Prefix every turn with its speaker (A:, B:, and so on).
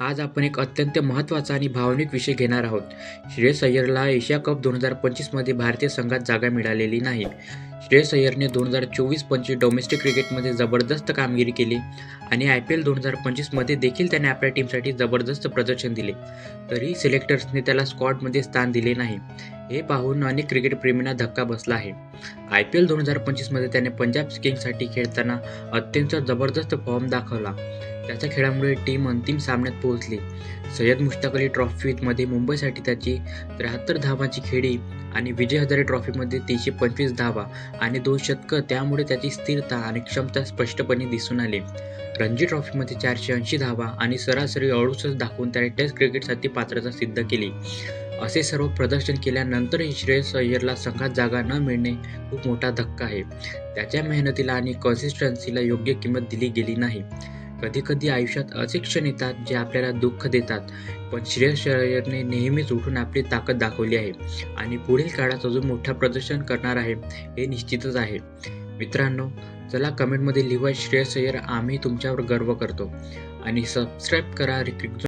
A: आज आपण एक अत्यंत महत्त्वाचा आणि भावनिक विषय घेणार आहोत. श्रेयस अय्यरला एशिया कप दोन हजार पंचवीसमध्ये भारतीय संघात जागा मिळालेली नाही. श्रेयस अय्यरने दोन हजार चोवीस-पंचवीस डोमेस्टिक क्रिकेटमध्ये जबरदस्त कामगिरी केली आणि आय पी एल दोन हजार पंचवीसमध्ये देखील त्याने आपल्या टीमसाठी जबरदस्त प्रदर्शन दिले. तरीही सिलेक्टर्सने त्याला स्कॉटमध्ये स्थान दिले नाही. हे पाहून अनेक क्रिकेटप्रेमींना धक्का बसला आहे. आय पी एल दोन हजार पंचवीसमध्ये त्याने पंजाब किंग्ससाठी खेळताना अत्यंत जबरदस्त फॉर्म दाखवला. त्याच्या खेळामुळे टीम अंतिम सामन्यात पोहोचली. सय्यद मुश्ताक अली ट्रॉफीमध्ये मुंबईसाठी त्याची त्र्याहत्तर धावांची खेळी आणि विजय हजारे ट्रॉफीमध्ये तीनशे पंचवीस धावा आणि दोन शतकं त्यामुळे त्याची स्थिरता आणि क्षमता स्पष्टपणे दिसून आली. रणजी ट्रॉफीमध्ये चारशे ऐंशी धावा आणि सरासरी अडुसष्ट दाखवून त्याने टेस्ट क्रिकेटसाठी पात्रता सिद्ध केली. असे सर्व प्रदर्शन केल्यानंतरही श्रेयस अय्यरला संघात जागा न मिळणे खूप मोठा धक्का आहे. त्याच्या मेहनतीला आणि कन्सिस्टन्सीला योग्य किंमत दिली गेली नाही. कधी-कधी आयुष्यात असे क्षण येतात जे आपल्याला दुःख देतात. पण श्रेयस अय्यरने नेहमीच उठून आपली ताकद दाखवली आहे आणि पुढील काळात अजून मोठा प्रदर्शन करणार आहे हे निश्चितच आहे. मित्रांनो, चला कमेंटमध्ये लिहा श्रेयस अय्यर आम्ही तुमच्यावर गर्व करतो आणि सबस्क्राईब करा रिक्रिक